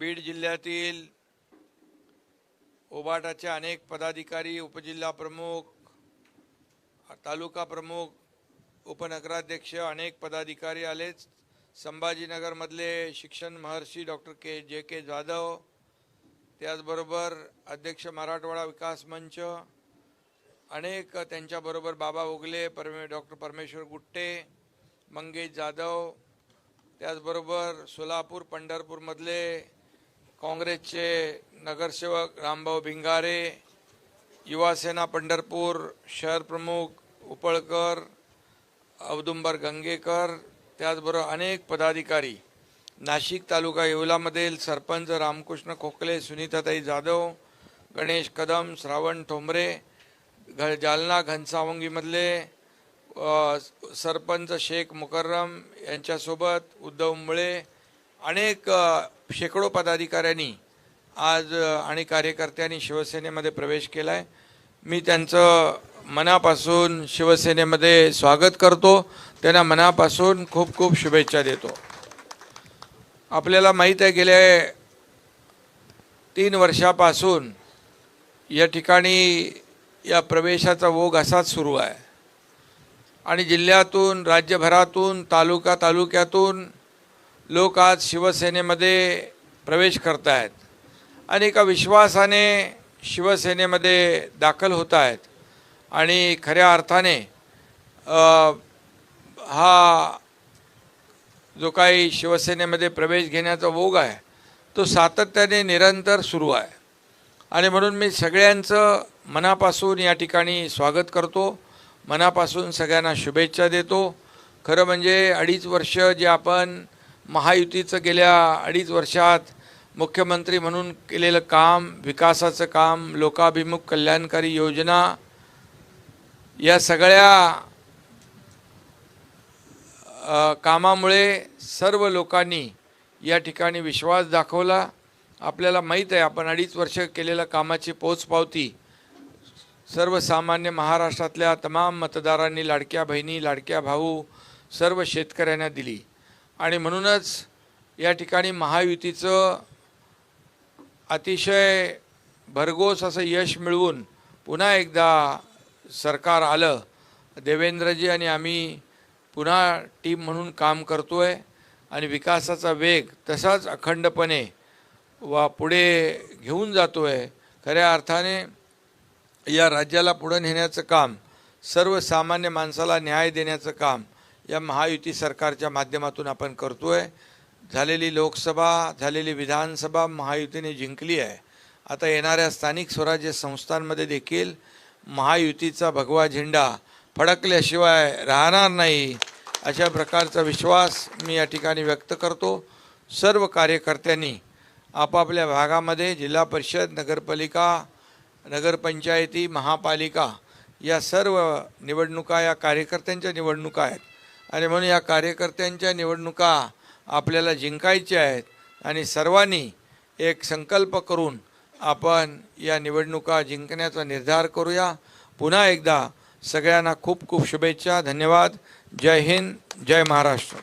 बीड जिल्ह्यातील ओबाटाचे अनेक पदाधिकारी उपजिल्हा प्रमुख तालुका प्रमुख उपनगराध्यक्ष अनेक पदाधिकारी आलेच. संभाजीनगरमधले शिक्षण महर्षी डॉक्टर के जे के जाधव त्याचबरोबर अध्यक्ष मराठवाडा विकास मंच अनेक त्यांच्याबरोबर बाबा ओगले परमे डॉक्टर परमेश्वर गुट्टे मंगेश जाधव त्याचबरोबर सोलापूर पंढरपूरमधले काँग्रेसचे नगरसेवक रामभाऊ भिंगारे युवासेना पंढरपूर शहर प्रमुख उपळकर औदुंबर गंगेकर त्याचबरोबर अनेक पदाधिकारी. नाशिक तालुका येवलामधील सरपंच रामकृष्ण खोकले सुनीताताई जाधव गणेश कदम श्रावण ठोंबरे घ जालना घनसावंगीमधले सरपंच शेख मुकर्रम यांच्यासोबत उद्धव मुळे अनेक शेकडो पदाधिकाऱ्यांनी आज आणि कार्यकर्त्यांनी शिवसेनेमध्ये प्रवेश केला आहे मी त्यांचं मनापासून शिवसेनेमध्ये स्वागत करतो. त्यांना मनापासून खूप खूप शुभेच्छा देतो. आपल्याला माहीत आहे गेले तीन वर्षापासून या ठिकाणी या प्रवेशाचा ओघ असाच सुरू आहे. आणि जिल्ह्यातून राज्यभरातून तालुका तालुक्यातून लोक आज शिवसेनेमध्ये प्रवेश करत आहेत आणि एका विश्वासाने शिवसेनेमध्ये दाखल होत आहेत आणि खऱ्या अर्थाने हा जो काही शिवसेनेमध्ये प्रवेश घेण्याचा ओघ आहे तो सातत्याने निरंतर सुरू आहे. आणि म्हणून मी सगळ्यांचं मनापासून या ठिकाणी स्वागत करतो. मनापासून सगळ्यांना शुभेच्छा देतो. खरं म्हणजे अडीच वर्ष जे आपण महायुतीचं गेल्या अडीच वर्षात मुख्यमंत्री म्हणून केलेलं काम विकासाचं काम लोकाभिमुख कल्याणकारी योजना या सगळ्या कामामुळे सर्व लोकांनी या ठिकाणी विश्वास दाखवला. आपल्याला माहीत आहे आपण अडीच वर्ष केलेल्या कामाची पोचपावती सर्वसामान्य महाराष्ट्रातल्या तमाम मतदारांनी लाडक्या बहिणी लाडक्या भाऊ सर्व शेतकऱ्यांना दिली. आणि म्हणूनच या ठिकाणी महायुतीचं अतिशय भरघोस असं यश मिळवून पुन्हा एकदा सरकार आलं. देवेंद्रजी आणि आम्ही पुन्हा टीम म्हणून काम करतो आहे आणि विकासाचा वेग तसाच अखंडपणे वा पुढे घेऊन जातो आहे खऱ्या अर्थाने या राज्याला पुढं नेण्याचं काम सर्वसामान्य माणसाला न्याय देण्याचं काम या महायुती सरकारच्या माध्यमातून आपण करतो आहे झालेली लोकसभा झालेली विधानसभा महायुतीने जिंकली आहे. आता येणाऱ्या स्थानिक स्वराज्य संस्थांमध्ये देखील महायुतीचा भगवा झेंडा फडकल्याशिवाय राहणार नाही अशा प्रकारचा विश्वास मी या ठिकाणी व्यक्त करतो. सर्व कार्यकर्त्यांनी आपापल्या भागामध्ये जिल्हा परिषद नगरपालिका नगरपंचायती महापालिका या सर्व निवडणुका या कार्यकर्त्यांच्या निवडणुका आहेत. आणि म्हणून या कार्यकर्त्यांच्या निवडणुका आपल्याला जिंकायच्या आहेत आणि सर्वांनी एक संकल्प करून आपण या निवडणुका जिंकण्याचा निर्धार करूया. पुन्हा एकदा सगळ्यांना खूप खूप शुभेच्छा. धन्यवाद. जय हिंद. जय महाराष्ट्र.